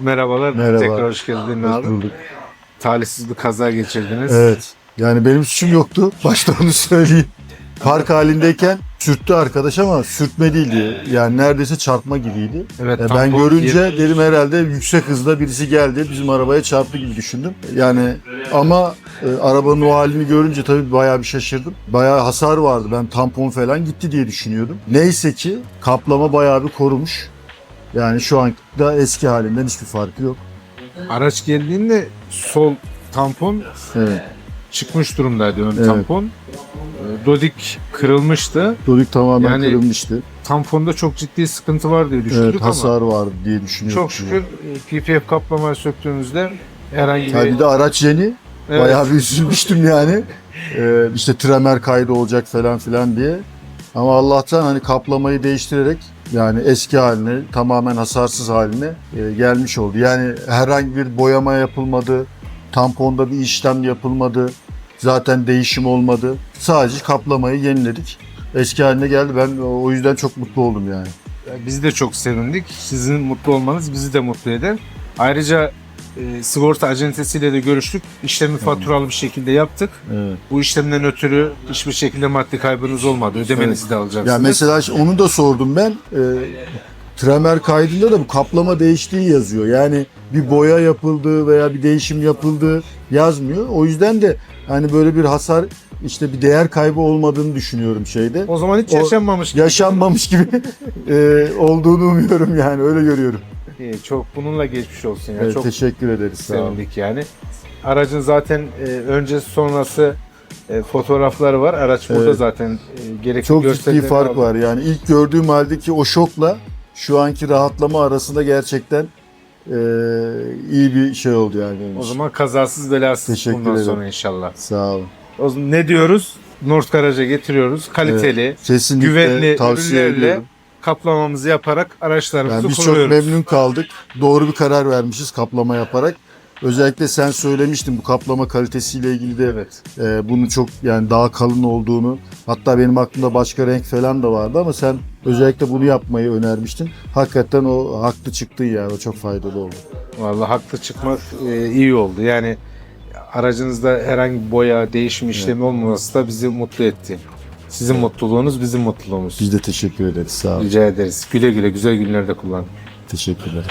Merhabalar. Merhaba. Tekrar hoş geldin abi. bulduk. Talihsiz bir kaza geçirdiniz. Evet. Yani benim suçum yoktu. Başta onu söyleyeyim. Park halindeyken sürttü arkadaş ama sürtme değildi. Yani neredeyse çarpma gibiydi. Evet, E, ben görünce yer- dedim herhalde yüksek hızda birisi geldi bizim arabaya çarptı gibi düşündüm. Yani ama e, arabanın o halini görünce tabii bayağı bir şaşırdım. Bayağı hasar vardı. Ben tampon falan gitti diye düşünüyordum. Neyse ki kaplama bayağı bir korumuş. Yani şu an da eski halinden hiçbir farkı yok. Araç geldiğinde sol tampon Evet. çıkmış durumdaydı ön Evet. tampon. Ee, Dodik kırılmıştı. Dolik tamamen Yani- kırılmıştı. Tamponda çok ciddi sıkıntı var diye düşündük Evet ama hasar vardı diye düşünüyorum. çok şükür e, PPF kaplamayı söktüğümüzde herhangi bir bir de araç yeni. Evet. Bayağı bir üzülmüştüm yani. Ee, işte tremer kaydı olacak falan filan diye. Ama Allah'tan hani kaplamayı değiştirerek yani eski haline tamamen hasarsız haline e, gelmiş oldu. Yani herhangi bir boyama yapılmadı. Tamponda bir işlem yapılmadı. Zaten değişim olmadı. Sadece kaplamayı yeniledik. Eski haline geldi. Ben o yüzden çok mutlu oldum yani. biz de çok sevindik. Sizin mutlu olmanız bizi de mutlu eder. Ayrıca e, sigorta acentesiyle de görüştük. İşlemi faturalı bir şekilde yaptık. Evet. Bu işlemden ötürü hiçbir şekilde maddi kaybınız olmadı. Ödemenizi de alacaksınız. Ya mesela onu da sordum ben. Ee, Tremer kaydında da bu kaplama değiştiği yazıyor. Yani bir boya yapıldığı veya bir değişim yapıldığı yazmıyor. O yüzden de hani böyle bir hasar işte bir değer kaybı olmadığını düşünüyorum şeyde. o zaman hiç O- yaşanmamış gibi. Yaşanmamış gibi e, olduğunu umuyorum yani öyle görüyorum. Çok bununla geçmiş olsun ya. Evet, çok teşekkür ederiz. Sevindik yani. Aracın zaten e, öncesi sonrası e, fotoğrafları var. Araç burada Evet. zaten e, gerekli Çok ciddi fark aldı. var yani ilk gördüğüm haldeki o şokla şu anki rahatlama arasında gerçekten e, iyi bir şey oldu yani. benim O zaman kazasız belasız Teşekkür bundan ederim. sonra inşallah. Sağ olun. O zaman ne diyoruz? North Garage'a getiriyoruz. Kaliteli, Kesinlikle güvenli tavsiye ürünlerle ediyorum. Kaplamamızı yaparak araçlarımızı Yani biz çok kuruyoruz. memnun kaldık. Doğru bir karar vermişiz kaplama yaparak. Özellikle sen söylemiştin bu kaplama kalitesiyle ilgili de Evet. e, bunun çok yani daha kalın olduğunu. Hatta benim aklımda başka renk falan da vardı ama sen özellikle bunu yapmayı önermiştin. Hakikaten o haklı çıktı yani o çok faydalı oldu. Vallahi haklı çıkmak e, iyi oldu. Yani aracınızda herhangi bir boya, değişim işlemi olmaması da bizi mutlu etti. Sizin mutluluğunuz bizim mutluluğumuz. Biz de teşekkür ederiz. Sağ olun. Rica ederiz. Güle güle güzel günlerde kullanın. Teşekkürler.